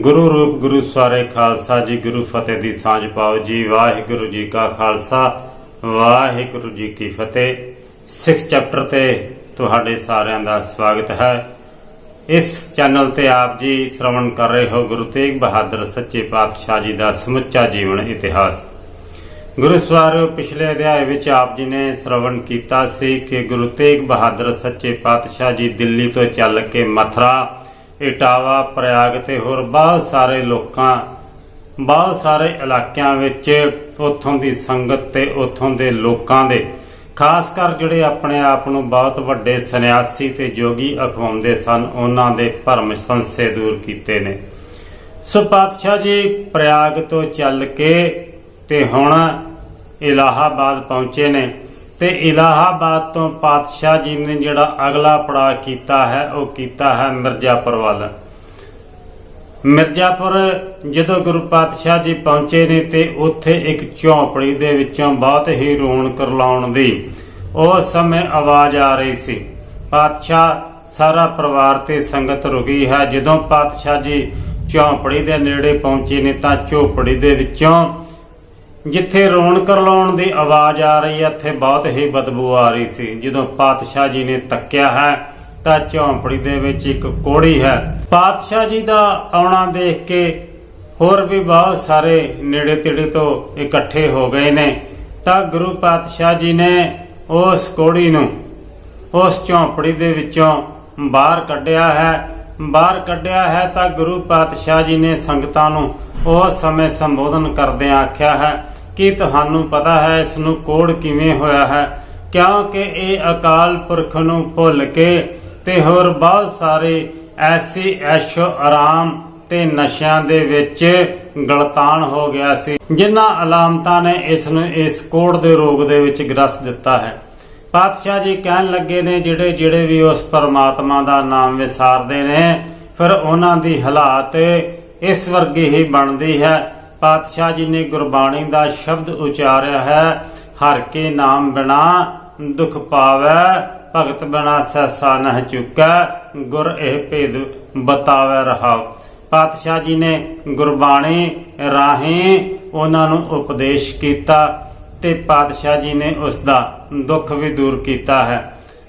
ਗੁਰੂ ਰੂਪ, ਗੁਰੂ ਸਾਰੇ ਖਾਲਸਾ, ਜੀ ਗੁਰੂ ਫਤਿਹ ਦੀ ਸਾਂਝ ਪਾਓ। ਜੀ ਵਾਹਿਗੁਰੂ ਜੀ ਕਾ ਖਾਲਸਾ, ਵਾਹਿਗੁਰੂ ਜੀ ਕੀ ਫਤਿਹ। ਸਿਕਸ ਚੈਪਟਰ ਤੇ ਤੁਹਾਡੇ ਸਾਰਿਆਂ ਦਾ ਸਵਾਗਤ ਹੈ। ਇਸ ਚੈਨਲ ਤੇ ਆਪ ਜੀ ਸ਼੍ਰਵਣ ਕਰ ਰਹੇ ਹੋ ਗੁਰੂ ਤੇਗ ਬਹਾਦਰ ਸੱਚੇ ਪਾਤਸ਼ਾਹ ਜੀ ਦਾ ਸਮੁੱਚਾ ਜੀਵਨ ਇਤਿਹਾਸ। ਗੁਰੂ ਸਵਾਰਿਓ ਪਿਛਲੇ ਅਧਿਆਏ ਵਿੱਚ ਆਪ ਜੀ ਨੇ ਸ਼੍ਰਵਣ ਕੀਤਾ ਸੀ ਕਿ ਗੁਰੂ ਤੇਗ ਬਹਾਦਰ ਸੱਚੇ ਪਾਤਸ਼ਾਹ ਜੀ ਦਿੱਲੀ ਤੋਂ ਚੱਲ ਕੇ ਮਥਰਾ ਇਟਾਵਾ ਪ੍ਰਯਾਗ ਤੇ ਹੋਰ ਬਹੁਤ ਸਾਰੇ ਲੋਕਾਂ, ਬਹੁਤ ਸਾਰੇ ਇਲਾਕਿਆਂ ਵਿੱਚ ਉੱਥੋਂ ਦੀ ਸੰਗਤ ਤੇ ਉੱਥੋਂ ਦੇ ਲੋਕਾਂ ਦੇ, ਖਾਸ ਕਰ ਜਿਹੜੇ ਆਪਣੇ ਆਪ ਨੂੰ ਬਹੁਤ ਵੱਡੇ ਸੰਨਿਆਸੀ ਤੇ ਜੋਗੀ ਅਖਵਾਉਂਦੇ ਸਨ, ਉਹਨਾਂ ਦੇ ਭਰਮ ਸੰਸੇ ਦੂਰ ਕੀਤੇ ਨੇ। ਸੋ ਪਾਤਸ਼ਾਹ ਜੀ, ਪ੍ਰਯਾਗ ਤੋਂ ਚੱਲ ਕੇ ਤੇ ਹੁਣ ਇਲਾਹਾਬਾਦ ਪਹੁੰਚੇ ਨੇ। ਤੇ ਇਲਾਹਾਬਾਦ ਤੋਂ ਪਾਤਸ਼ਾਹ ਜੀ ਨੇ ਜਿਹੜਾ ਅਗਲਾ ਪੜਾਅ ਕੀਤਾ ਹੈ, ਉਹ ਕੀਤਾ ਹੈ ਮਿਰਜ਼ਾਪੁਰ ਵੱਲ। ਮਿਰਜ਼ਾਪੁਰ ਜਦੋਂ ਗੁਰੂ ਪਾਤਸ਼ਾਹ ਜੀ ਪਹੁੰਚੇ ਨੇ ਤੇ ਉੱਥੇ ਇੱਕ ਝੌਂਪੜੀ ਦੇ ਵਿੱਚੋਂ ਬਹੁਤ ਹੀ ਰੌਣਕ ਰਲਾਉਣ ਦੀ ਉਸ ਸਮੇਂ ਆਵਾਜ਼ ਆ ਰਹੀ ਸੀ। ਪਾਤਸ਼ਾਹ, ਸਾਰਾ ਪਰਿਵਾਰ ਤੇ ਸੰਗਤ ਰੁਕੀ ਹੈ। ਜਦੋਂ ਪਾਤਸ਼ਾਹ ਜੀ ਝੌਂਪੜੀ ਦੇ ਨੇੜੇ ਪਹੁੰਚੇ ਨੇ ਤਾਂ ਝੋਪੜੀ ਦੇ ਵਿੱਚੋਂ ਜਿੱਥੇ ਰੌਣਕ ਲਾਉਣ ਦੀ ਆਵਾਜ਼ ਆ ਰਹੀ ਹੈ, ਉੱਥੇ ਬਹੁਤ ਹੀ ਬਦਬੂ ਆ ਰਹੀ ਸੀ। ਜਦੋਂ ਪਾਤਸ਼ਾਹ ਜੀ ਨੇ ਤੱਕਿਆ ਹੈ, ਤਾਂ ਝੌਂਪੜੀ ਦੇ ਵਿੱਚ ਇੱਕ ਕੋੜੀ ਹੈ। ਪਾਤਸ਼ਾਹ ਜੀ ਦਾ ਆਉਣਾ ਦੇਖ ਕੇ ਹੋਰ ਵੀ ਬਹੁਤ ਸਾਰੇ ਨੇੜੇ ਤੇੜੇ ਤੋਂ ਇਕੱਠੇ ਹੋ ਗਏ ਨੇ। ਤਾਂ ਗੁਰੂ ਪਾਤਸ਼ਾਹ ਜੀ ਨੇ ਉਸ ਕੋੜੀ ਨੂੰ ਉਸ ਝੌਂਪੜੀ ਦੇ ਵਿੱਚੋਂ ਬਾਹਰ ਕੱਢਿਆ ਹੈ। ਬਾਹਰ ਕੱਢਿਆ ਹੈ ਤਾਂ ਗੁਰੂ ਪਾਤਸ਼ਾਹ ਜੀ ਨੇ ਸੰਗਤਾਂ ਨੂੰ ਉਸ ਸਮੇਂ ਸੰਬੋਧਨ ਕਰਦਿਆਂ ਆਖਿਆ ਹੈ ਕਿ ਤੁਹਾਨੂੰ ਪਤਾ ਹੈ ਇਸ ਨੂੰ ਕੋੜ ਕਿਵੇਂ ਹੋਇਆ ਹੈ? ਕਿਉਂਕਿ ਇਹ ਅਕਾਲ ਪੁਰਖ ਨੂੰ ਭੁੱਲ ਕੇ ਤੇ ਹੋਰ ਬਹੁਤ ਸਾਰੇ ਐਸੀ ਐਸ਼ੋ ਆਰਾਮ ਤੇ ਨਸ਼ਿਆਂ ਦੇ ਵਿੱਚ ਗਲਤਾਨ ਹੋ ਗਿਆ ਸੀ, ਜਿਨ੍ਹਾਂ ਅਲਾਮਤਾਂ ਨੇ ਇਸ ਨੂੰ ਇਸ ਕੋੜ ਦੇ ਰੋਗ ਦੇ ਵਿੱਚ ਗ੍ਰਸਤ ਦਿੱਤਾ ਹੈ। ਪਾਤਸ਼ਾਹ ਜੀ ਕਹਿਣ ਲੱਗੇ ਨੇ, ਜਿਹੜੇ ਜਿਹੜੇ ਵੀ ਉਸ ਪਰਮਾਤਮਾ ਦਾ ਨਾਮ ਵਿਸਾਰਦੇ ਨੇ, ਫਿਰ ਉਹਨਾਂ ਦੀ ਹਾਲਾਤ ਇਸ ਵਰਗੀ ਹੀ ਬਣਦੀ ਹੈ। ਪਾਤਸ਼ਾਹ ਜੀ ਨੇ ਗੁਰਬਾਣੀ ਦਾ ਸ਼ਬਦ ਉਚਾਰਿਆ ਹੈ, ਹਰ ਕੇ ਨਾਮ ਬਿਨਾ ਦੁਖ ਪਾਵੈ, ਭਗਤ ਬਿਨਾ ਸਹਿਸਾ ਨਹ ਚੁੱਕੈ, ਗੁਰ ਇਹ ਭੇਦ ਬਤਾਵੈ ਰਹਾਉ। ਪਾਤਸ਼ਾਹ ਜੀ ਨੇ ਗੁਰਬਾਣੀ ਰਾਹੀਂ ਉਹਨਾਂ ਨੂੰ ਉਪਦੇਸ਼ ਕੀਤਾ ਤੇ ਪਾਤਸ਼ਾਹ ਜੀ ਨੇ ਉਸ ਦਾ ਦੁੱਖ ਵੀ ਦੂਰ ਕੀਤਾ ਹੈ।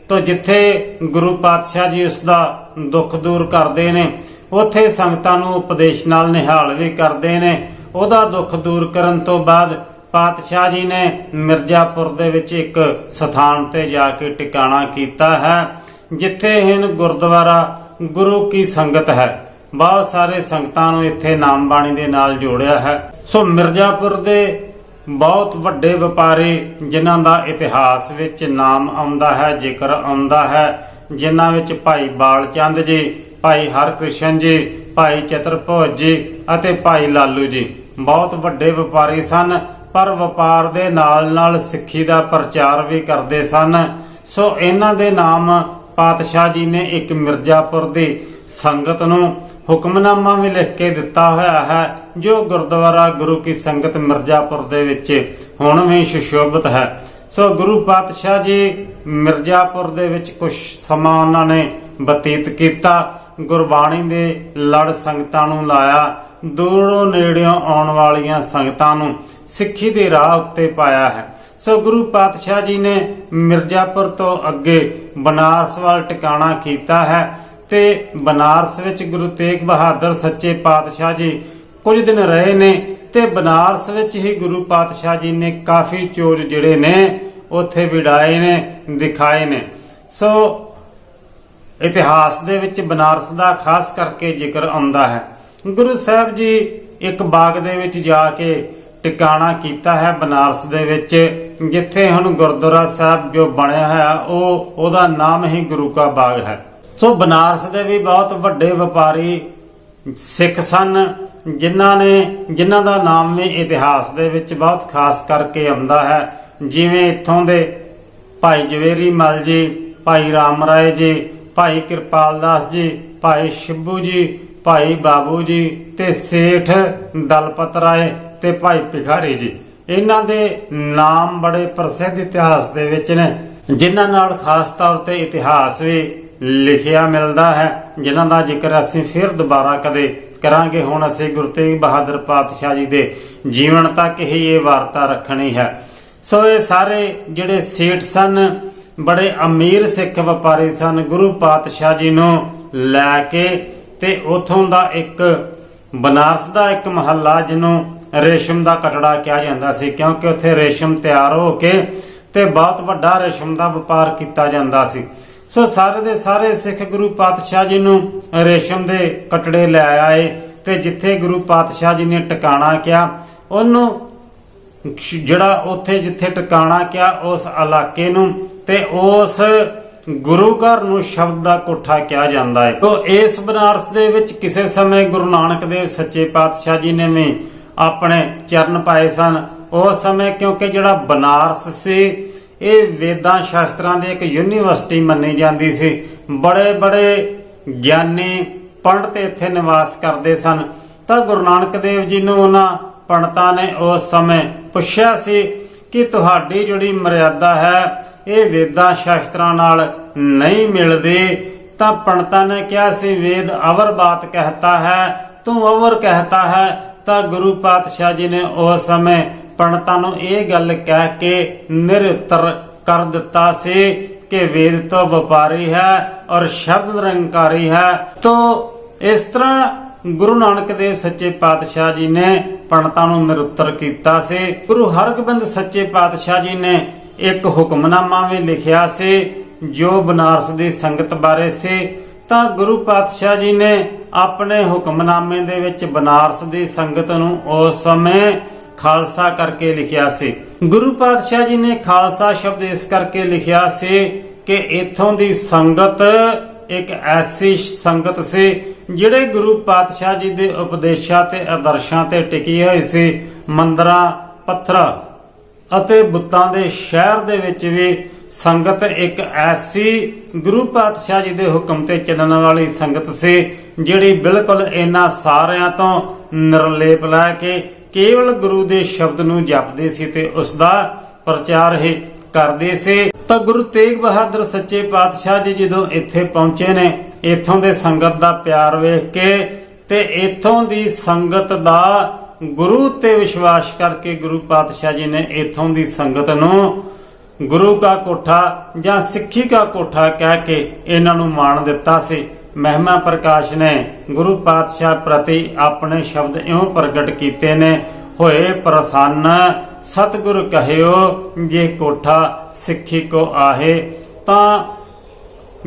ਤੋ ਜਿੱਥੇ ਗੁਰੂ ਪਾਤਸ਼ਾਹ ਜੀ ਉਸ ਦਾ ਦੁੱਖ ਦੂਰ ਕਰਦੇ ਨੇ, ਉਥੇ ਸੰਗਤਾਂ ਨੂੰ ਉਪਦੇਸ਼ ਨਾਲ ਨਿਹਾਲ ਵੀ ਕਰਦੇ ਨੇ ਉਹਦਾ ਦੁੱਖ ਦੂਰ ਕਰਨ ਤੋਂ ਬਾਅਦ ਪਾਤਸ਼ਾਹ ਜੀ ਨੇ ਮਿਰਜ਼ਾਪੁਰ ਦੇ ਵਿੱਚ ਇੱਕ ਸਥਾਨ ਤੇ ਜਾ ਕੇ ਟਿਕਾਣਾ ਕੀਤਾ ਹੈ, ਜਿੱਥੇ ਹਨ ਗੁਰਦੁਆਰਾ ਗੁਰੂ ਕੀ ਸੰਗਤ ਹੈ। ਬਹੁਤ ਸਾਰੇ ਸੰਗਤਾਂ ਨੂੰ ਇੱਥੇ ਨਾਮ ਬਾਣੀ ਦੇ ਨਾਲ ਜੋੜਿਆ ਹੈ। ਸੋ ਮਿਰਜ਼ਾਪੁਰ ਦੇ ਬਹੁਤ ਵੱਡੇ ਵਪਾਰੀ ਜਿਨ੍ਹਾਂ ਦਾ ਇਤਿਹਾਸ ਵਿੱਚ ਨਾਮ ਆਉਂਦਾ ਹੈ, ਜ਼ਿਕਰ ਆਉਂਦਾ ਹੈ, ਜਿਨ੍ਹਾਂ ਵਿੱਚ ਭਾਈ ਬਾਲ ਚੰਦ ਜੀ, ਭਾਈ ਹਰਕ੍ਰਿਸ਼ਨ ਜੀ, ਭਾਈ ਚਤਰਭੋਜ ਜੀ ਅਤੇ ਭਾਈ ਲਾਲੂ ਜੀ। ਬਹੁਤ ਵੱਡੇ ਵਪਾਰੀ ਸਨ, ਪਰ ਵਪਾਰ ਦੇ ਨਾਲ ਨਾਲ ਸਿੱਖੀ ਦਾ ਪ੍ਰਚਾਰ ਵੀ ਕਰਦੇ ਸਨ। ਸੋ ਇਹਨਾਂ ਦੇ ਨਾਮ ਪਾਤਸ਼ਾਹ ਜੀ ਨੇ ਇੱਕ ਮਿਰਜ਼ਾਪੁਰ ਦੀ ਸੰਗਤ ਨੂੰ ਹੁਕਮਨਾਮਾ ਵੀ ਲਿਖ ਕੇ ਦਿੱਤਾ ਹੋਇਆ ਹੈ, ਜੋ ਗੁਰਦੁਆਰਾ ਗੁਰੂ ਕੀ ਸੰਗਤ ਮਿਰਜ਼ਾਪੁਰ ਦੇ ਵਿੱਚ ਹੁਣ ਵੀ ਸੁਸ਼ੋਭਿਤ ਹੈ। ਸੋ ਗੁਰੂ ਪਾਤਸ਼ਾਹ ਜੀ ਮਿਰਜ਼ਾਪੁਰ ਦੇ ਵਿੱਚ ਕੁਝ ਸਮਾਂ ਉਹਨਾਂ ਨੇ ਬਤੀਤ ਕੀਤਾ, ਗੁਰਬਾਣੀ ਦੇ ਲੜ ਸੰਗਤਾਂ ਨੂੰ ਲਾਇਆ ਦੂਰੋਂ ਨੇੜਿਓਂ ਆਉਣ ਵਾਲੀਆਂ ਸੰਗਤਾਂ ਨੂੰ ਸਿੱਖੀ ਦੇ ਰਾਹ ਉੱਤੇ ਪਾਇਆ ਹੈ। ਸੋ ਗੁਰੂ ਪਾਤਸ਼ਾਹ ਜੀ ਨੇ ਮਿਰਜ਼ਾਪੁਰ ਤੋਂ ਅੱਗੇ ਬਨਾਰਸ ਵੱਲ ਟਿਕਾਣਾ ਕੀਤਾ ਹੈ ਤੇ ਬਨਾਰਸ ਵਿੱਚ ਗੁਰੂ ਤੇਗ ਬਹਾਦਰ ਸੱਚੇ ਪਾਤਸ਼ਾਹ ਜੀ ਕੁਝ ਦਿਨ ਰਹੇ ਨੇ ਤੇ ਬਨਾਰਸ ਵਿੱਚ ਹੀ ਗੁਰੂ ਪਾਤਸ਼ਾਹ ਜੀ ਨੇ ਕਾਫੀ ਚੋਰ ਜਿਹੜੇ ਨੇ, ਉੱਥੇ ਵਿੜਾਏ ਨੇ, ਦਿਖਾਏ ਨੇ। ਸੋ ਇਤਿਹਾਸ ਦੇ ਵਿੱਚ ਬਨਾਰਸ ਦਾ ਖਾਸ ਕਰਕੇ ਜ਼ਿਕਰ ਆਉਂਦਾ ਹੈ। ਗੁਰੂ ਸਾਹਿਬ ਜੀ ਇੱਕ ਬਾਗ ਦੇ ਵਿੱਚ ਜਾ ਕੇ ਟਿਕਾਣਾ ਕੀਤਾ ਹੈ ਬਨਾਰਸ ਦੇ ਵਿੱਚ, ਜਿੱਥੇ ਹੁਣ ਗੁਰਦੁਆਰਾ ਸਾਹਿਬ ਜੋ ਬਣਿਆ ਹੈ, ਉਹ, ਉਹਦਾ ਨਾਮ ਹੀ ਗੁਰੂ ਕਾ ਬਾਗ ਹੈ। ਸੋ ਬਨਾਰਸ ਦੇ ਵੀ ਬਹੁਤ ਵੱਡੇ ਵਪਾਰੀ ਸਿੱਖ ਸਨ, ਜਿਨ੍ਹਾਂ ਨੇ, ਜਿਨ੍ਹਾਂ ਦਾ ਨਾਮ ਵੀ ਇਤਿਹਾਸ ਦੇ ਵਿੱਚ ਬਹੁਤ ਖਾਸ ਕਰਕੇ ਆਉਂਦਾ ਹੈ। ਜਿਵੇਂ ਇੱਥੋਂ ਦੇ ਭਾਈ ਜਵੇਰੀ ਮਲ ਜੀ, ਭਾਈ ਰਾਮ ਰਾਏ ਜੀ, ਭਾਈ ਕਿਰਪਾਲ ਦਾਸ ਜੀ, ਭਾਈ ਸ਼ਿੱਬੂ ਜੀ ਭਾਈ ਬਾਬੂ ਜੀ ਤੇ ਸੇਠ ਦਲਪਤ ਰਾਏ ਤੇ ਭਾਈ ਭਿਖਾਰੀ ਜੀ। ਇਹਨਾਂ ਦੇ ਨਾਮ ਬੜੇ ਪ੍ਰਸਿੱਧ ਇਤਿਹਾਸ ਦੇ ਵਿੱਚ ਨੇ, ਜਿਨ੍ਹਾਂ ਨਾਲ ਖਾਸ ਤੌਰ ਤੇ ਇਤਿਹਾਸ ਵੀ ਲਿਖਿਆ ਮਿਲਦਾ ਹੈ, ਜਿਨ੍ਹਾਂ ਦਾ ਜ਼ਿਕਰ ਅਸੀਂ ਫਿਰ ਦੁਬਾਰਾ ਕਦੇ ਕਰਾਂਗੇ। ਹੁਣ ਅਸੀਂ ਗੁਰੂ ਤੇਗ ਬਹਾਦਰ ਪਾਤਸ਼ਾਹ ਜੀ ਦੇ ਜੀਵਨ ਤੱਕ ਹੀ ਇਹ ਵਾਰਤਾ ਰੱਖਣੀ ਹੈ। ਸੋ ਇਹ ਸਾਰੇ ਜਿਹੜੇ ਸੇਠ ਸਨ, ਬੜੇ ਅਮੀਰ ਸਿੱਖ ਵਪਾਰੀ ਸਨ, ਗੁਰੂ ਪਾਤਸ਼ਾਹ ਜੀ ਨੂੰ ਲੈ ਕੇ ਤੇ ਉਥੋਂ ਦਾ ਇੱਕ ਬਨਾਰਸ ਦਾ ਇੱਕ ਮਹੱਲਾ ਜਿਹਨੂੰ ਰੇਸ਼ਮ ਦਾ ਕਟੜਾ ਕਿਹਾ ਜਾਂਦਾ ਸੀ, ਕਿਉਂਕਿ ਉੱਥੇ ਰੇਸ਼ਮ ਤਿਆਰ ਹੋ ਕੇ ਤੇ ਬਹੁਤ ਵੱਡਾ ਰੇਸ਼ਮ ਦਾ ਵਪਾਰ ਕੀਤਾ ਜਾਂਦਾ ਸੀ। ਸੋ ਸਾਰੇ ਦੇ ਸਾਰੇ ਸਿੱਖ ਗੁਰੂ ਪਾਤਸ਼ਾਹ ਜੀ ਨੂੰ ਰੇਸ਼ਮ ਦੇ ਕਟੜੇ ਲੈ ਆਏ ਤੇ ਜਿੱਥੇ ਗੁਰੂ ਪਾਤਸ਼ਾਹ ਜੀ ਨੇ ਟਿਕਾਣਾ ਕਿਹਾ ਉਹਨੂੰ ਜਿਹੜਾ ਉੱਥੇ ਜਿੱਥੇ ਟਿਕਾਣਾ ਕਿਹਾ ਉਸ ਇਲਾਕੇ ਨੂੰ ਤੇ ਉਸ ਗੁਰੂ ਘਰ ਨੂੰ ਸ਼ਬਦ ਦਾ ਕੋਠਾ ਕਿਹਾ ਜਾਂਦਾ ਹੈ। ਤੋ ਇਸ ਬਨਾਰਸ ਦੇ ਵਿੱਚ ਕਿਸੇ ਸਮੇਂ ਗੁਰੂ ਨਾਨਕ ਦੇਵ ਸੱਚੇ ਪਾਤਸ਼ਾਹ ਜੀ ਨੇ ਵੀ ਆਪਣੇ ਚਰਨ ਪਾਏ ਸਨ। ਉਸ ਸਮੇਂ ਕਿਉਂਕਿ ਜਿਹੜਾ ਬਨਾਰਸ ਸੀ, ਇਹ ਵੇਦਾਂ ਸ਼ਾਸਤਰਾਂ ਦੀ ਇੱਕ ਯੂਨੀਵਰਸਿਟੀ ਮੰਨੀ ਜਾਂਦੀ ਸੀ। ਬੜੇ ਬੜੇ ਗਿਆਨੀ ਪੰਡਤ ਇੱਥੇ ਨਿਵਾਸ ਕਰਦੇ ਸਨ। ਤਾਂ ਗੁਰੂ ਨਾਨਕ ਦੇਵ ਜੀ ਨੂੰ ਉਹਨਾਂ ਪੰਡਤਾਂ ਨੇ ਉਸ ਸਮੇਂ ਪੁੱਛਿਆ ਸੀ ਕਿ ਤੁਹਾਡੀ ਜਿਹੜੀ ਮਰਿਆਦਾ ਹੈ ਇਹ ਵੇਦਾਂ ਸ਼ਾਸਤਰਾਂ ਨਾਲ ਨਹੀਂ ਮਿਲਦੀ, ਤਾਂ ਪੰਡਤਾਂ ਨੇ ਕਿਹਾ ਸੀ, ਵੇਦ ਅਵਰ ਬਾਤ ਕਹਤਾ ਹੈ, ਤੂੰ ਅਵਰ ਕਹਤਾ ਹੈ। ਤਾਂ ਗੁਰੂ ਪਾਤਸ਼ਾਹ ਜੀ ਨੇ ਉਸ ਸਮੇਂ ਪੰਡਤਾਂ ਨੂੰ ਇਹ ਗੱਲ ਕਹਿ ਕੇ ਨਿਰੁੱਤਰ ਕਰ ਦਿੱਤਾ ਸੀ ਕਿ ਵੇਦ ਤੋਂ ਵਪਾਰੀ ਹੈ ਔਰ ਸ਼ਬਦ ਨਿਰੰਕਾਰੀ ਹੈ। ਤੋ ਇਸ ਤਰ੍ਹਾਂ ਗੁਰੂ ਨਾਨਕ ਦੇਵ ਸੱਚੇ ਪਾਤਸ਼ਾਹ ਜੀ ਨੇ ਪੰਡਤਾਂ ਨੂੰ ਨਿਰੁੱਤਰ ਕੀਤਾ ਸੀ। ਗੁਰੂ ਹਰਗੋਬਿੰਦ ਸੱਚੇ ਪਾਤਸ਼ਾਹ ਜੀ ਨੇ ਇੱਕ ਹੁਕਮਨਾਮਾ ਵੀ ਲਿਖਿਆ ਸੀ, ਜੋ ਬਨਾਰਸ ਦੀ ਸੰਗਤ ਬਾਰੇ ਸੀ। ਤਾਂ ਗੁਰੂ ਪਾਤਸ਼ਾਹ ਜੀ ਨੇ ਆਪਣੇ ਹੁਕਮਨਾਮੇ ਦੇ ਵਿੱਚ ਬਨਾਰਸ ਦੀ ਸੰਗਤ ਨੂੰ ਉਸ ਸਮੇਂ ਖਾਲਸਾ ਕਰਕੇ ਲਿਖਿਆ ਸੀ। ਗੁਰੂ ਪਾਤਸ਼ਾਹ ਜੀ ਨੇ ਖਾਲਸਾ ਸ਼ਬਦ ਇਸ ਕਰਕੇ ਲਿਖਿਆ ਸੀ ਕਿ ਇਥੋਂ ਦੀ ਸੰਗਤ ਇੱਕ ਐਸੀ ਸੰਗਤ ਸੀ, ਜਿਹੜੇ ਗੁਰੂ ਪਾਤਸ਼ਾਹ ਜੀ ਦੇ ਉਪਦੇਸ਼ਾਂ ਤੇ ਆਦਰਸ਼ਾਂ ਤੇ ਟਿਕੀ ਹੋਈ ਸੀ। ਮੰਦਰਾਂ, ਪੱਥਰਾਂ ਅਤੇ ਬੁੱਤਾਂ ਦੇ ਸ਼ਹਿਰ ਦੇ ਵਿੱਚ ਵੀ ਸੰਗਤ ਇੱਕ ਐਸੀ ਗੁਰੂ ਪਾਤਸ਼ਾਹ ਜੀ ਦੇ ਹੁਕਮ ਤੇ ਚੱਲਣ ਵਾਲੀ ਸੰਗਤ ਸੀ, ਜਿਹੜੀ ਬਿਲਕੁਲ ਇਹਨਾਂ ਸਾਰਿਆਂ ਤੋਂ ਨਿਰਲੇਪ ਲੈ ਕੇ ਕੇਵਲ ਗੁਰੂ ਦੇ ਸ਼ਬਦ ਨੂੰ ਜਪਦੇ ਸੀ ਤੇ ਉਸ ਦਾ ਪ੍ਰਚਾਰ ਹੀ ਕਰਦੇ ਸੀ। ਤਾਂ ਗੁਰੂ ਤੇਗ ਬਹਾਦਰ ਸੱਚੇ ਪਾਤਸ਼ਾਹ ਜੀ ਜਦੋਂ ਇੱਥੇ ਪਹੁੰਚੇ ਨੇ, ਇੱਥੋਂ ਦੇ ਸੰਗਤ ਦਾ ਪਿਆਰ ਵੇਖ ਕੇ ਤੇ ਇੱਥੋਂ ਦੀ ਸੰਗਤ ਦਾ ਗੁਰੂ ਤੇ ਵਿਸ਼ਵਾਸ ਕਰਕੇ ਗੁਰੂ ਪਾਤਸ਼ਾਹ ਜੀ ਨੇ ਇੱਥੋਂ ਦੀ ਸੰਗਤ ਨੂੰ ਗੁਰੂ ਕਾ ਕੋਠਾ ਜਾਂ ਸਿੱਖੀ ਕਾ ਕੋਠਾ ਕਹਿ ਕੇ ਇਹਨਾਂ ਨੂੰ ਮਾਣ ਦਿੱਤਾ ਸੀ। ਮਹਿਮਾ ਪ੍ਰਕਾਸ਼ ਨੇ ਗੁਰੂ ਪਾਤਸ਼ਾਹ ਪ੍ਰਤੀ ਆਪਣੇ ਸ਼ਬਦ ਇਉਂ ਪ੍ਰਗਟ ਕੀਤੇ ਨੇ, ਹੋਏ ਪ੍ਰਸੰਨ, ਸਤਿਗੁਰ ਕਹਿਓ, ਜੇ ਕੋਠਾ ਸਿੱਖੀ ਕੋ ਆਹੇ। ਤਾਂ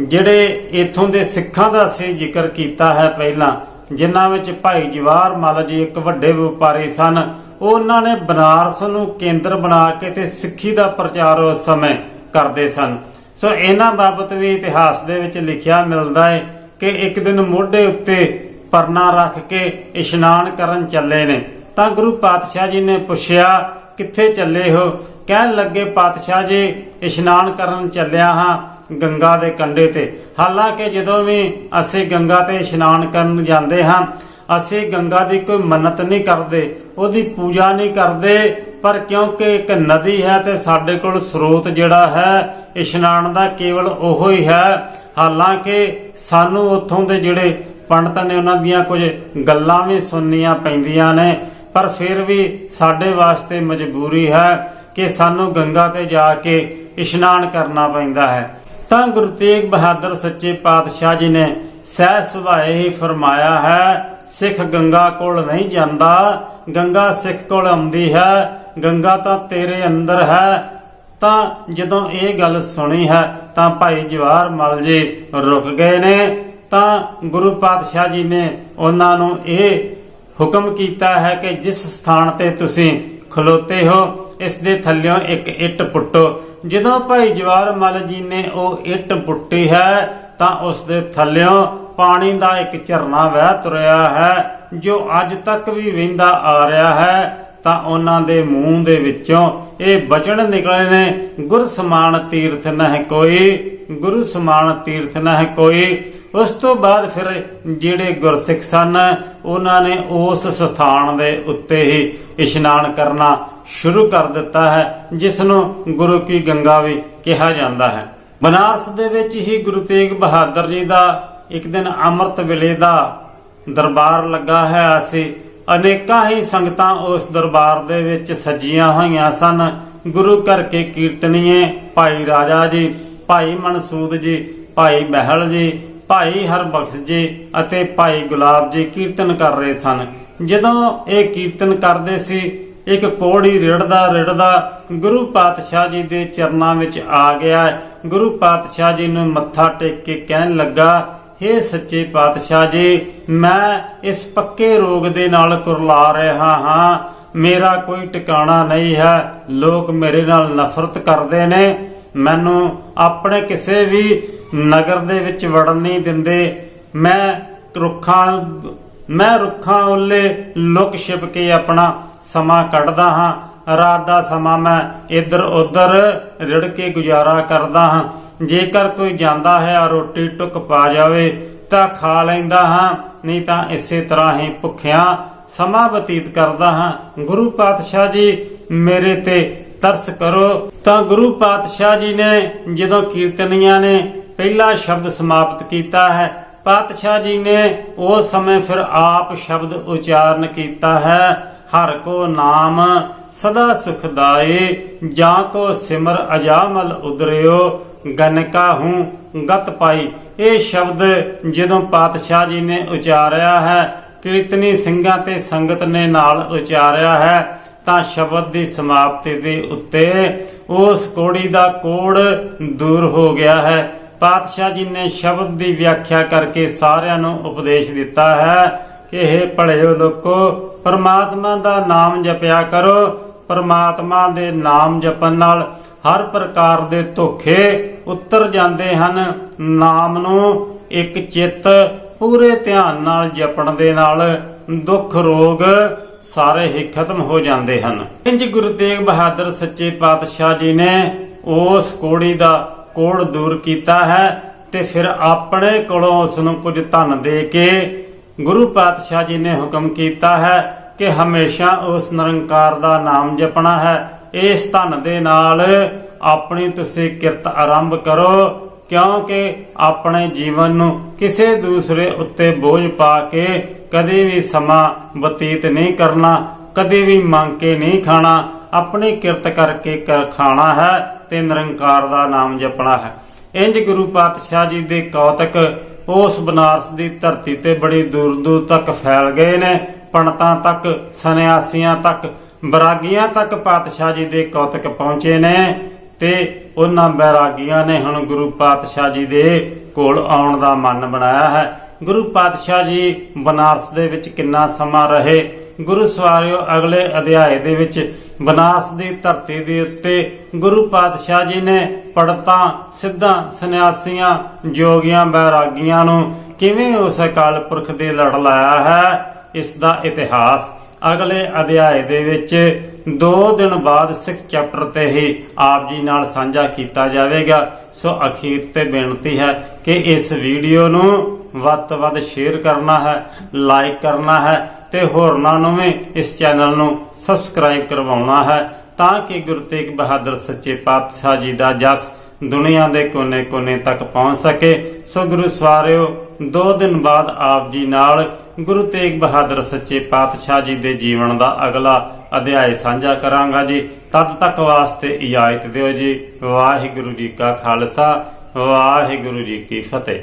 ਜਿਹੜੇ ਇਥੋਂ ਦੇ ਸਿੱਖਾਂ ਦਾ ਅਸੀਂ ਜ਼ਿਕਰ ਕੀਤਾ ਹੈ ਪਹਿਲਾਂ ਜਿਨ੍ਹਾਂ ਵਿੱਚ ਭਾਈ ਜਵਾਰ ਮੱਲ ਜੀ ਇੱਕ ਵੱਡੇ ਵਪਾਰੀ ਸਨ। ਉਹਨਾਂ ਨੇ ਬਨਾਰਸ ਨੂੰ ਕੇਂਦਰ ਬਣਾ ਕੇ ਤੇ ਸਿੱਖੀ ਦਾ ਪ੍ਰਚਾਰ ਉਸ ਸਮੇਂ ਕਰਦੇ ਸਨ। ਸੋ ਇਹਨਾਂ ਬਾਬਤ ਵੀ ਇਤਿਹਾਸ ਦੇ ਵਿੱਚ ਲਿਖਿਆ ਮਿਲਦਾ ਹੈ ਕਿ ਇੱਕ ਦਿਨ ਮੋਢੇ ਉੱਤੇ ਪਰਨਾ ਰੱਖ ਕੇ ਇਸ਼ਨਾਨ ਕਰਨ ਚੱਲੇ ਨੇ। ਤਾਂ ਗੁਰੂ ਪਾਤਸ਼ਾਹ ਜੀ ਨੇ ਪੁੱਛਿਆ, ਕਿੱਥੇ ਚੱਲੇ ਹੋ? ਕਹਿਣ ਲੱਗੇ, ਪਾਤਸ਼ਾਹ ਜੀ, ਇਸ਼ਨਾਨ ਕਰਨ ਚੱਲਿਆ ਹਾਂ। ਗੰਗਾ ਦੇ ਕੰਢੇ ਤੇ। ਹਾਲਾਂਕਿ ਜਦੋਂ ਵੀ ਅਸੀਂ ਗੰਗਾ ਤੇ ਇਸ਼ਨਾਨ ਕਰਨ ਜਾਂਦੇ ਹਾਂ, ਅਸੀਂ ਗੰਗਾ ਦੀ ਕੋਈ ਮੰਨਤ ਨਹੀਂ ਕਰਦੇ, ਉਹਦੀ ਪੂਜਾ ਨਹੀਂ ਕਰਦੇ, ਪਰ ਕਿਉਂਕਿ ਇੱਕ ਨਦੀ ਹੈ ਤੇ ਸਾਡੇ ਕੋਲ ਸਰੋਤ ਜਿਹੜਾ ਹੈ, ਇਸ਼ਨਾਨ ਦਾ ਕੇਵਲ ਉਹੋ ਹੀ ਹੈ। ਹਾਲਾਂਕਿ ਸਾਨੂੰ ਉੱਥੋਂ ਦੇ ਜਿਹੜੇ ਪੰਡਤ ਨੇ ਉਹਨਾਂ ਦੀਆਂ ਕੁਝ ਗੱਲਾਂ ਵੀ ਸੁਣਨੀਆਂ ਪੈਂਦੀਆਂ ਨੇ, ਪਰ ਫਿਰ ਵੀ ਸਾਡੇ ਵਾਸਤੇ ਮਜਬੂਰੀ ਹੈ ਕਿ ਸਾਨੂੰ ਗੰਗਾ ਤੇ ਜਾ ਕੇ ਇਸ਼ਨਾਨ ਕਰਨਾ ਪੈਂਦਾ ਹੈ। ਤਾਂ ਗੁਰੂ ਤੇਗ ਬਹਾਦਰ ਸੱਚੇ ਪਾਤਸ਼ਾਹ ਜੀ ਨੇ ਸਹਿ ਸੁਭਾਏ ਹੀ ਫਰਮਾਇਆ ਹੈ, ਸਿੱਖ ਗੰਗਾ ਕੋਲ ਨਹੀਂ ਜਾਂਦਾ, ਗੰਗਾ ਸਿੱਖ ਕੋਲ ਆਉਂਦੀ ਹੈ, ਗੰਗਾ ਤਾਂ ਤੇਰੇ ਅੰਦਰ ਹੈ, ਤਾਂ ਜਦੋਂ ਇਹ ਗੱਲ ਸੁਣੀ ਹੈ, ਤਾਂ ਭਾਈ ਜਵਾਹਰ ਮਲ ਜੀ ਰੁਕ ਗਏ ਨੇ, ਤਾਂ ਗੁਰੂ ਪਾਤਸ਼ਾਹ ਜੀ ਨੇ ਉਹਨਾਂ ਨੂੰ ਇਹ ਹੁਕਮ ਕੀਤਾ ਹੈ ਕਿ ਜਿਸ ਸਥਾਨ ਤੇ ਤੁਸੀਂ ਖਲੋਤੇ ਹੋ, ਇਸ ਦੇ ਥੱਲਿਓਂ ਇੱਕ ਇੱਟ ਪੁੱਟੋ। ਜਦੋਂ ਭਾਈ ਜਵਾਰ ਮਲ ਜੀ ਨੇ ਉਹ ਇੱਟ ਪੁੱਟੀ ਹੈ, ਤਾਂ ਉਸ ਦੇ ਥੱਲਿਓਂ ਪਾਣੀ ਦਾ ਇੱਕ ਝਰਨਾ ਵਹਿ ਤੁਰਿਆ ਹੈ, ਜੋ ਅੱਜ ਤੱਕ ਵੀ ਵਹਿੰਦਾ ਆ ਰਿਹਾ ਹੈ। ਤਾਂ ਉਹਨਾਂ ਦੇ ਮੂੰਹ ਦੇ ਵਿੱਚੋਂ ਇਹ ਬਚਨ ਨਿਕਲੇ ਨੇ, ਗੁਰ ਸਮਾਨ ਤੀਰਥ ਨਹਿ ਕੋਈ, ਗੁਰੂ ਸਮਾਨ ਤੀਰਥ ਨਹਿ ਕੋਈ। ਉਸ ਤੋਂ ਬਾਅਦ ਫਿਰ ਜਿਹੜੇ ਗੁਰਸਿੱਖ ਸਨ, ਉਹਨਾਂ ਨੇ ਉਸ ਸਥਾਨ ਦੇ ਉੱਤੇ ਹੀ ਇਸ਼ਨਾਨ ਕਰਨਾ ਸ਼ੁਰੂ ਕਰ ਦਿੱਤਾ ਹੈ ਜਿਸ ਨੂੰ ਗੁਰੂ ਕੀ ਗੰਗਾ ਵੀ ਕਿਹਾ ਜਾਂਦਾ ਹੈ। ਬਨਾਰਸ ਦੇ ਵਿੱਚ ਹੀ ਗੁਰੂ ਤੇਗ ਬਹਾਦਰ ਜੀ ਦਾ ਇੱਕ ਦਿਨ ਅੰਮ੍ਰਿਤ ਵੇਲੇ ਦਾ ਦਰਬਾਰ ਲੱਗਾ ਹੋਇਆ ਸੀ। ਅਨੇਕਾਂ ਹੀ ਸੰਗਤਾਂ ਉਸ ਦਰਬਾਰ ਦੇ ਵਿੱਚ ਸਜੀਆਂ ਹੋਈਆਂ ਸਨ। ਗੁਰੂ ਘਰ ਕੇ ਕੀਰਤਨੀਏ, ਭਾਈ ਰਾਜਾ ਜੀ, ਭਾਈ ਮਨਸੂਦ ਜੀ, ਭਾਈ ਬਹਿਲ ਜੀ, ਭਾਈ ਹਰਬਖਸ਼ ਜੀ ਅਤੇ ਭਾਈ ਗੁਲਾਬ ਜੀ ਕੀਰਤਨ ਕਰ ਰਹੇ ਸਨ। ਜਦੋਂ ਇਹ ਕੀਰਤਨ ਕਰਦੇ ਸੀ ਇੱਕ ਕੋੜੀ ਰਿੜਦਾ ਰਿੜਦਾ ਗੁਰੂ ਪਾਤਸ਼ਾਹ ਜੀ ਦੇ ਚਰਨਾਂ ਵਿੱਚ ਆ ਗਿਆ। ਗੁਰੂ ਪਾਤਸ਼ਾਹ ਜੀ ਨੂੰ ਮੱਥਾ ਟੇਕ ਕੇ ਕਹਿਣ ਲੱਗਾ, ਹੇ ਸੱਚੇ ਪਾਤਸ਼ਾਹ ਜੀ, ਮੈਂ ਇਸ ਪੱਕੇ ਰੋਗ ਦੇ ਨਾਲ ਕੁਰਲਾ ਰਿਹਾ ਹਾਂ। ਮੇਰਾ ਕੋਈ ਟਿਕਾਣਾ ਨਹੀਂ ਹੈ। ਲੋਕ ਮੇਰੇ ਨਾਲ ਨਫ਼ਰਤ ਕਰਦੇ ਨੇ। ਮੈਨੂੰ ਆਪਣੇ ਕਿਸੇ ਵੀ ਨਗਰ ਦੇ ਵਿੱਚ ਵੜਨ ਨਹੀਂ ਦਿੰਦੇ। ਮੈਂ ਰੁੱਖਾਂ ਮੈਂ ਰੁੱਖਾਂ ਉੱਲੇ ਲੁਕ ਛਿਪ ਕੇ ਆਪਣਾ ਸਮਾਂ ਕੱਢਦਾ ਹਾਂ। ਰਾਤ ਦਾ ਸਮਾਂ ਮੈਂ ਇੱਧਰ ਉੱਧਰ ਰਿੜ ਕੇ ਗੁਜ਼ਾਰਾ ਕਰਦਾ ਹਾਂ। ਜੇਕਰ ਕੋਈ ਜਾਂਦਾ ਹੈ ਰੋਟੀ ਟੁੱਕ ਪਾ ਜਾਵੇ ਤਾਂ ਖਾ ਲੈਂਦਾ ਹਾਂ, ਨਹੀਂ ਤਾਂ ਇਸੇ ਤਰ੍ਹਾਂ ਹੀ ਭੁੱਖਿਆਂ ਸਮਾਂ ਬਤੀਤ ਕਰਦਾ ਹਾਂ। ਗੁਰੂ ਪਾਤਸ਼ਾਹ ਜੀ, ਮੇਰੇ ਤੇ ਤਰਸ ਕਰੋ। ਤਾਂ ਗੁਰੂ ਪਾਤਸ਼ਾਹ ਜੀ ਨੇ ਜਦੋਂ ਕੀਰਤਨੀਆਂ ਨੇ ਪਹਿਲਾ ਸ਼ਬਦ ਸਮਾਪਤ ਕੀਤਾ ਹੈ, ਪਾਤਸ਼ਾਹ ਜੀ ਨੇ ਉਸ ਸਮੇਂ ਫਿਰ ਆਪ ਸ਼ਬਦ ਉਚਾਰਨ ਕੀਤਾ ਹੈ। ਹਰ ਕੋ ਨਾਮ ਸਦਾ ਸੁਖਦਾਏ ਜਾਂ ਕੋ ਸਿਮਰ ਅਜਾਮਲ ਉਦਰਿਓ ਗਨਕਾ ਹੂੰ ਗਤ ਪਾਈ। ਇਹ ਸ਼ਬਦ ਜਦੋਂ ਪਾਤਸ਼ਾਹ ਜੀ ਨੇ ਉਚਾਰਿਆ ਹੈ, ਕੀਰਤਨੀ ਸਿੰਘਾਂ ਤੇ ਸੰਗਤ ਨੇ ਨਾਲ ਉਚਾਰਿਆ ਹੈ, ਤਾਂ ਸ਼ਬਦ ਦੀ ਸਮਾਪਤੀ ਦੇ ਉੱਤੇ ਉਸ ਕੋੜੀ ਦਾ ਕੋੜ ਦੂਰ ਹੋ ਗਿਆ ਹੈ। ਪਾਤਸ਼ਾਹ ਜੀ ਨੇ ਸ਼ਬਦ ਦੀ ਵਿਆਖਿਆ ਕਰਕੇ ਸਾਰਿਆਂ ਨੂੰ ਉਪਦੇਸ਼ ਦਿੱਤਾ ਹੈ ਕਿ ਇਹ ਭਲਿਓ ਲੋਕੋ ਪਰਮਾਤਮਾ ਦਾ ਨਾਮ ਜਪਿਆ ਕਰੋ। ਪਰਮਾਤਮਾ ਦੇ ਨਾਮ ਜਪਣ ਨਾਲ ਹਰ ਪ੍ਰਕਾਰ ਦੇ ਧੋਖੇ ਉੱਤਰ ਜਾਂਦੇ ਹਨ। ਨਾਮ ਨੂੰ ਇੱਕ ਚਿੱਤ ਪੂਰੇ ਧਿਆਨ ਨਾਲ ਜਪਣ ਦੇ ਨਾਲ ਦੁੱਖ ਰੋਗ ਸਾਰੇ ਹੀ ਖਤਮ ਹੋ ਜਾਂਦੇ ਹਨ। ਇੰਜ ਗੁਰੂ ਤੇਗ ਬਹਾਦਰ ਸੱਚੇ ਪਾਤਸ਼ਾਹ ਜੀ ਨੇ ਉਸ ਕੋੜੀ ਦਾ ਕੋੜ ਦੂਰ ਕੀਤਾ ਹੈ ਤੇ ਫਿਰ ਆਪਣੇ ਕੋਲੋਂ ਉਸ ਨੂੰ ਕੁਝ ਧਨ ਦੇ ਕੇ ਗੁਰੂ ਪਾਤਸ਼ਾਹ ਜੀ ਨੇ ਹੁਕਮ ਕੀਤਾ ਹੈ ਕਿ ਹਮੇਸ਼ਾ ਉਸ ਨਿਰੰਕਾਰ ਦਾ ਨਾਮ ਜਪਣਾ ਹੈ। ਇਸ ਧਨ ਦੇ ਨਾਲ ਆਪਣੀ ਤੁਸੀਂ ਕਿਰਤ ਆਰੰਭ ਕਰੋ, ਕਿਉਂਕਿ ਆਪਣੇ ਜੀਵਨ ਨੂੰ ਕਿਸੇ ਦੂਸਰੇ ਉੱਤੇ ਬੋਝ ਪਾ ਕੇ ਕਦੇ ਵੀ ਸਮਾਂ ਬਤੀਤ ਨਹੀਂ ਕਰਨਾ, ਕਦੇ ਵੀ ਮੰਗ ਕੇ ਨਹੀਂ ਖਾਣਾ, ਆਪਣੀ ਕਿਰਤ ਕਰਕੇ ਕਰ ਖਾਣਾ ਹੈ ਤੇ ਨਿਰੰਕਾਰ ਦਾ ਨਾਮ ਜਪਣਾ ਹੈ। ਇੰਜ ਗੁਰੂ ਪਾਤਸ਼ਾਹ ਜੀ ਦੇ ਕੌਤਕ ਉਸ ਬਨਾਰਸ ਦੀ ਧਰਤੀ ਤੇ ਬੜੀ ਦੂਰ ਦੂਰ ਤੱਕ ਫੈਲ ਗਏ ਨੇ। ਪੰਡਤਾਂ ਤੱਕ, ਸੰਨਿਆਸੀਆਂ ਤੱਕ, ਬਰਾਗੀਆਂ ਤੱਕ ਪਾਤਸ਼ਾਹ ਜੀ ਦੇ ਕੌਤਕ ਪਹੁੰਚੇ ਨੇ ਤੇ ਉਹਨਾਂ ਬੈਰਾਗੀਆਂ ਨੇ ਹੁਣ ਗੁਰੂ ਪਾਤਸ਼ਾਹ ਜੀ ਦੇ ਕੋਲ ਆਉਣ ਦਾ ਮਨ ਬਣਾਇਆ ਹੈ। ਗੁਰੂ ਪਾਤਸ਼ਾਹ ਜੀ ਬਨਾਰਸ ਦੇ ਵਿੱਚ ਕਿੰਨਾ ਸਮਾਂ ਰਹੇ? ਗੁਰੂ ਸਵਾਰਿਓ, ਅਗਲੇ ਅਧਿਆਏ ਦੇ ਵਿੱਚ ਬਨਾਰਸ ਦੀ ਧਰਤੀ ਦੇ ਉੱਤੇ ਗੁਰੂ ਪਾਤਸ਼ਾਹ ਜੀ ਨੇ ਪੜਤਾਂ ਸਿੱਧਾਂ ਸੰਨਿਆਸੀਆਂ, ਜੋਗੀਆਂ, ਬੈਰਾਗੀਆਂ ਨੂੰ ਕਿਵੇਂ ਉਸ ਅਕਾਲ ਪੁਰਖ ਦੇ ਲੜ ਲਾਇਆ ਹੈ? ਇਸ ਦਾ ਇਤਿਹਾਸ ਅਗਲੇ ਅਧਿਆਏ ਦੇ ਵਿੱਚ 2 ਦਿਨ ਬਾਅਦ ਸਿੱਖ ਚੈਪਟਰ ਤੇ ਹੀ ਆਪ ਜੀ ਨਾਲ ਸਾਂਝਾ ਕੀਤਾ ਜਾਵੇਗਾ। ਸੋ ਅਖੀਰ ਤੇ ਬੇਨਤੀ ਹੈ ਕਿ ਇਸ ਵੀਡੀਓ ਨੂੰ ਵੱਧ ਤੋਂ ਵੱਧ ਸ਼ੇਅਰ ਕਰਨਾ ਹੈ, ਲਾਈਕ ਕਰਨਾ ਹੈ ਤੇ ਹੋਰਨਾਂ ਨੂੰ ਵੀ ਇਸ ਚੈਨਲ ਨੂੰ ਸਬਸਕ੍ਰਾਈਬ ਕਰਵਾਉਣਾ ਹੈ ਤਾਂ ਕਿ ਗੁਰੂ ਤੇਗ ਬਹਾਦਰ ਸੱਚੇ ਪਾਤਸ਼ਾਹ ਜੀ ਦਾ ਜਸ ਦੁਨੀਆ ਦੇ ਕੋਨੇ-ਕੋਨੇ ਤੱਕ ਪਹੁੰਚ ਸਕੇ। ਸੋ ਗੁਰੂ ਸਵਾਰਿਓ 2 ਦਿਨ ਬਾਅਦ ਆਪ ਜੀ ਨਾਲ ਗੁਰੂ ਤੇਗ ਬਹਾਦਰ ਸੱਚੇ ਪਾਤਸ਼ਾਹ ਜੀ ਦੇ ਜੀਵਨ ਦਾ ਅਗਲਾ ਅਧਿਆਇ ਸਾਂਝਾ ਕਰਾਂਗਾ ਜੀ। ਤਦ ਤੱਕ ਵਾਸਤੇ ਇਜਾਜ਼ਤ ਦਿਓ ਜੀ। ਵਾਹਿਗੁਰੂ ਜੀ ਕਾ ਖਾਲਸਾ, ਵਾਹਿਗੁਰੂ ਜੀ ਕੀ ਫਤਿਹ।